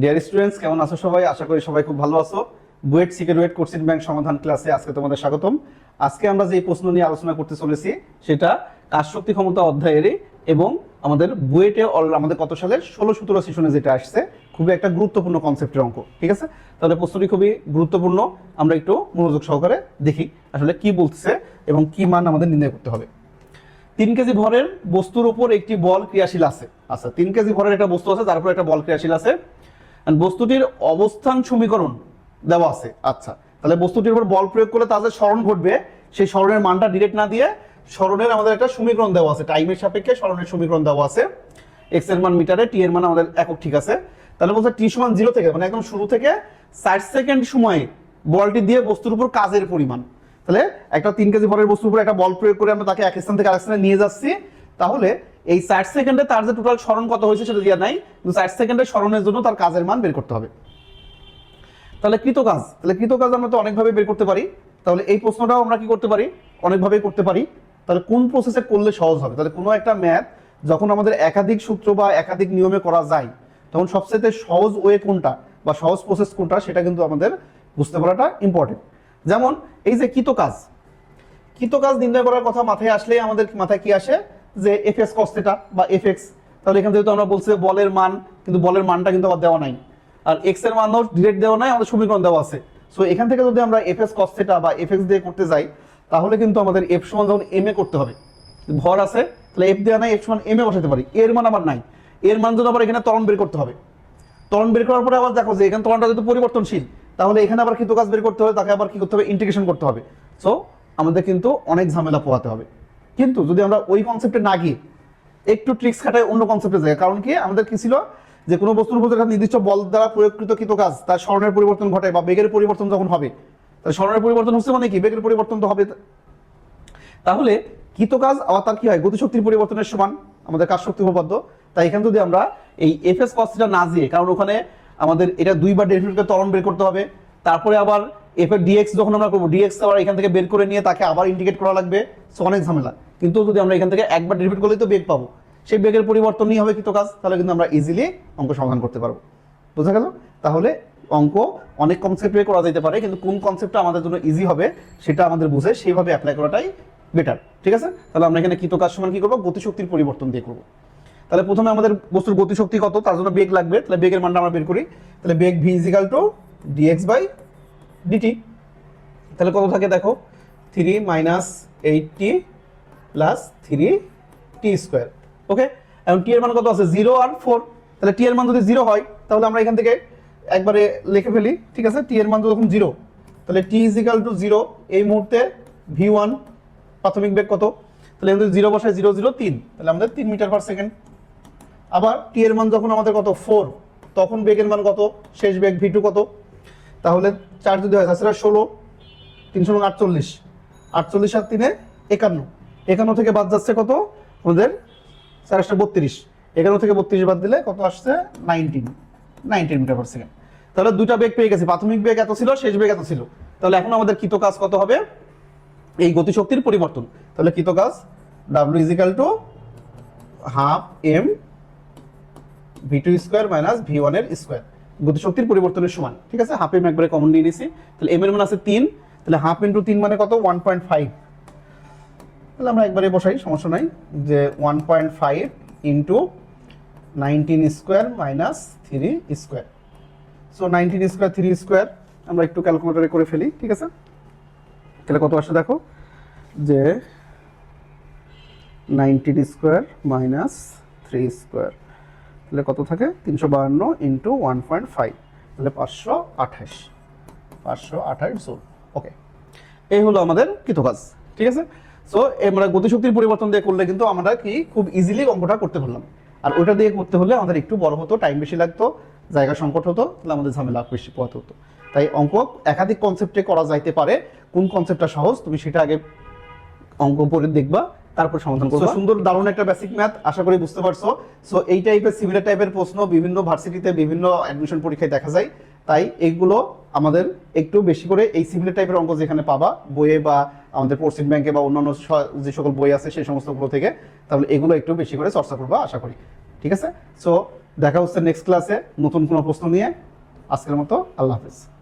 Dear students কেমন আছো সবাই? আশা করি সবাই খুব ভালো আছো। বুয়েট সিকিউরিট কোর্সিন ব্যাংক সমাধান ক্লাসে আজকে তোমাদের স্বাগতম। আজকে আমরা যে প্রশ্ন নিয়ে আলোচনা করতে চলেছি, সেটা কাজ শক্তি ক্ষমতা অধ্যায়েরই এবং আমাদের বুয়েটে আমাদের কত সালের? ষোলো সতেরো সেশনে যেটা আসছে, খুবই একটা গুরুত্বপূর্ণ কনসেপ্টের অঙ্ক, ঠিক আছে? তাহলে প্রশ্নটি খুবই গুরুত্বপূর্ণ, আমরা একটু মনোযোগ সহকারে দেখি আসলে কি বলতেছে এবং কি মান আমাদের নির্ণয় করতে হবে। তিন কেজি ভরের বস্তুর উপর একটি বল ক্রিয়াশীল আছে। আচ্ছা তিন কেজি ভরের একটা বস্তু আছে তার উপর একটা বল ক্রিয়াশীল আছে। বস্তুটির অবস্থান সমীকরণ দেওয়া আছে। আচ্ছা তাহলে বস্তুটির উপর বল প্রয়োগ করলে তাদের স্মরণ ঘটবে, সেই স্মরণের মানটা ডিরেক্ট না দিয়ে স্মরণের আমাদের একটা সমীকরণ দেওয়া আছে। টাইমের সাপেক্ষে স্মরণের সমীকরণ দেওয়া আছে। এক্সের মান মিটারে টি এর মান আমাদের একক ঠিক আছে। তাহলে বলছে টি সমান জিরো থেকে মানে একদম শুরু থেকে ষাট সেকেন্ড সময়ে বলটি দিয়ে বস্তুর উপর কাজের পরিমাণ। তাহলে একটা তিন কেজি ভরের বস্তুর উপর একটা বল প্রয়োগ করে আমরা তাকে এক স্থান থেকে আরেক স্থানে নিয়ে যাচ্ছি। তাহলে এই ষাট সেকেন্ডে তার যে টোটাল স্মরণ কত হয়েছে সেটা দেওয়া নাই, কিন্তু ষাট সেকেন্ডের স্মরণের জন্য তার কাজের মান বের করতে হবে। তাহলে কৃত কাজ, তাহলে কৃত কাজ আমরা তো অনেকভাবে বের করতে পারি। তাহলে এই প্রশ্নটাও আমরা কি করতে পারি? অনেকভাবেই করতে পারি। তাহলে কোন প্রসেসে করলে সহজ হবে? তাহলে কোনো একটা ম্যাথ যখন আমাদের একাধিক সূত্র বা একাধিক নিয়মে করা যায়, তখন সবচেয়ে সহজ ওয়ে কোনটা বা সহজ প্রসেস কোনটা সেটা কিন্তু আমাদের বুঝতে পারাটা ইম্পর্টেন্ট যেমন এই যে কৃত কাজ কৃত কাজ নির্ণয় করার কথা মাথায় আসলে আমাদের মাথায় কি আসে? যে এফ এস কস্তেটা বা এফ এক্স তাহলে এখান থেকে তো আমরা বলছি বলের মান, কিন্তু বলের মানটা কিন্তু আবার দেওয়া নাই। আর এক্সের মানও ডিরেক্ট দেওয়া নাই, আমাদের সমীকরণ দেওয়া আছে। সো এখান থেকে যদি আমরা এফ এস কস্তেটা বা এফ এক্স দিয়ে করতে যাই, তাহলে কিন্তু আমাদের এফ সমান যখন এম এ করতে হবে। ভর আছে, তাহলে এফ দেওয়া নাই এফ সমান এম এ বসাতে পারি। এর মান আবার নাই। এর মান যদি আবার এখানে তরণ বের করতে হবে। তরণ বের করার পরে আবার দেখো যে এখানে তরণটা যদি পরিবর্তনশীল, তাহলে এখানে আবার কৃত কাজ বের করতে হবে? তাকে আবার কি করতে হবে? ইন্টিগ্রেশন করতে হবে। সো আমাদের কিন্তু অনেক ঝামেলা পোহাতে হবে। কিন্তু যদি আমরা ওই কনসেপ্টে না গিয়ে একটু ট্রিক্স খাটায় অন্য কনসেপ্টে যাই কারণ কি? আমাদের কি ছিল? যে কোনো বস্তুর উপর একটা নির্দিষ্ট বল দ্বারা প্রয়োগকৃত কৃত কাজ, তার স্মরণের পরিবর্তন ঘটে বা বেগের পরিবর্তন যখন হবে তাহলে স্মরণের পরিবর্তন হচ্ছে মানে কি? বেগের পরিবর্তন তো হবে। তাহলে কৃত কাজ আবার তার কি হয়? গতিশক্তির পরিবর্তনের সমান, আমাদের কাজ শক্তি উপপাদ্য। তাই এখানে যদি আমরা এই এফ এস কস্টটা না দিয়ে, কারণ ওখানে আমাদের এটা দুইবার ডেরিভেটিভকে ত্বরণ বের করতে হবে, তারপরে আবার এফ এর ডিএক্স যখন আমরা করব ডিএক্স আবার এখান থেকে বের করে নিয়ে তাকে আবার ইন্ডিকেট করা লাগবে। সো অনেক ঝামেলা। কিন্তু যদি আমরা এখান থেকে একবার ডেরিভেট করলেই তো বেগ পাবো। সেই বেগের পরিবর্তনই হবে কৃত কাজ? তাহলে কিন্তু আমরা ইজিলি অঙ্ক সমাধান করতে পারব। বোঝা গেল? তাহলে অঙ্ক অনেক কনসেপ্টে করা যেতে পারে, কিন্তু কোন কনসেপ্টটা আমাদের জন্য ইজি হবে সেটা আমাদের বুঝে সেইভাবে অ্যাপ্লাই করাটাই বেটার ঠিক আছে? তাহলে আমরা এখানে কৃত কাজ সমান কি করব? গতিশক্তির পরিবর্তন দিয়ে করব। তাহলে প্রথমে আমাদের বস্তুর গতিশক্তি কত? তার জন্য বেগ লাগবে। তাহলে বেগের মানটা আমরা বের করি। তাহলে বেগ V equal to dx by dt তাহলে কত থাকে দেখো? Three minus eight T plus three T square okay এবং টি এর মান কত আছে? জিরো আর ফোর তাহলে টি এর মান যদি জিরো হয়, তাহলে আমরা এখান থেকে একবারে লিখে ফেলি, ঠিক আছে? টি এর মান যখন জিরো তাহলে টি ইজিক্যাল টু জিরো এই মুহূর্তে ভি ওয়ান প্রাথমিক বেগ কত? তাহলে আমাদের জিরো বসায় জিরো জিরো তিন, তাহলে আমাদের তিন মিটার পার সেকেন্ড আবার টি এর মান যখন আমাদের কত? ফোর তখন বেগের মান কত? শেষ বেগ ভি টু কত? তাহলে চার যদি হয়, তাছাড়া ষোলো, তিনশো এবং আটচল্লিশ। আটচল্লিশ আর তিনে একান্ন। একান্ন থেকে বাদ যাচ্ছে কত? আমাদের চার আসছে বত্রিশ। একান্ন থেকে বত্রিশ বাদ দিলে কত আসছে? Nineteen. Nineteen metre per second তাহলে দুটা বেগ পেয়ে গেছি। প্রাথমিক বেগ এত ছিল, শেষ বেগ এত ছিল। তাহলে এখন আমাদের কৃত কাজ কত হবে? এই গতিশক্তির পরিবর্তন। তাহলে কৃত কাজ W equal to half M V two square minus V ওয়ানের স্কোয়ার গতিশক্তির পরিবর্তনের সমান। ঠিক আছে? হাফ এম একবারে কমন নিয়ে নিয়েছি তাহলে এম এর মান আছে তিন। তাহলে হাফ ইন্টু তিন মানে কত? ওয়ান পয়েন্ট ফাইভ তাহলে আমরা একবারে বসাই, সমস্যা নাই। যে one point five into nineteen square minus three square so nineteen square three square আমরা একটু ক্যালকুলেটারে করে ফেলি, ঠিক আছে? তাহলে কত আসে দেখো? যে nineteen square minus three square তাহলে কত থাকে? তিনশো বাহান্ন ইন্টু ওয়ান পয়েন্ট ফাইভ তাহলে পাঁচশো আঠাশ। পাঁচশো আঠাশ জোল। ওকে এই হলো আমাদের কৃতকাজ, ঠিক আছে? সো আমরা গতিশক্তির পরিবর্তন দিয়ে করলে কিন্তু আমরা কি খুব ইজিলি অঙ্কটা করতে পারলাম। আর ওইটা দিয়ে করতে হলে আমাদের একটু বড় হতো টাইম বেশি লাগতো, জায়গা সংকট হতো, তাহলে আমাদের ঝামেলা বেশি পোহাতে হতো। তাই অঙ্ক একাধিক কনসেপ্টে করা যাইতে পারে। কোন কনসেপ্টটা সহজ, তুমি সেটা আগে অঙ্ক পরে দেখবা। তারপর সমাধান করবা। সুন্দর দারুণ একটা বেসিক ম্যাথ আশা করি বুঝতে পারছ। সো এই টাইপের সিমিলার টাইপের প্রশ্ন বিভিন্ন ভার্সিটিতে বিভিন্ন অ্যাডমিশন পরীক্ষায় দেখা যায়। তাই এইগুলো আমাদের একটু বেশি করে এই সিমিলার টাইপের অঙ্ক যেখানে পাবা বইয়ে বা আমাদের পশ্চিম ব্যাংকে বা অন্যান্য যে সকল বই আছে সেই সমস্তগুলো থেকে তাহলে এগুলো একটু বেশি করে চর্চা করবা আশা করি। ঠিক আছে? সো দেখা হচ্ছে নেক্সট ক্লাসে নতুন কোনো প্রশ্ন নিয়ে। আজকের মতো আল্লাহ হাফেজ।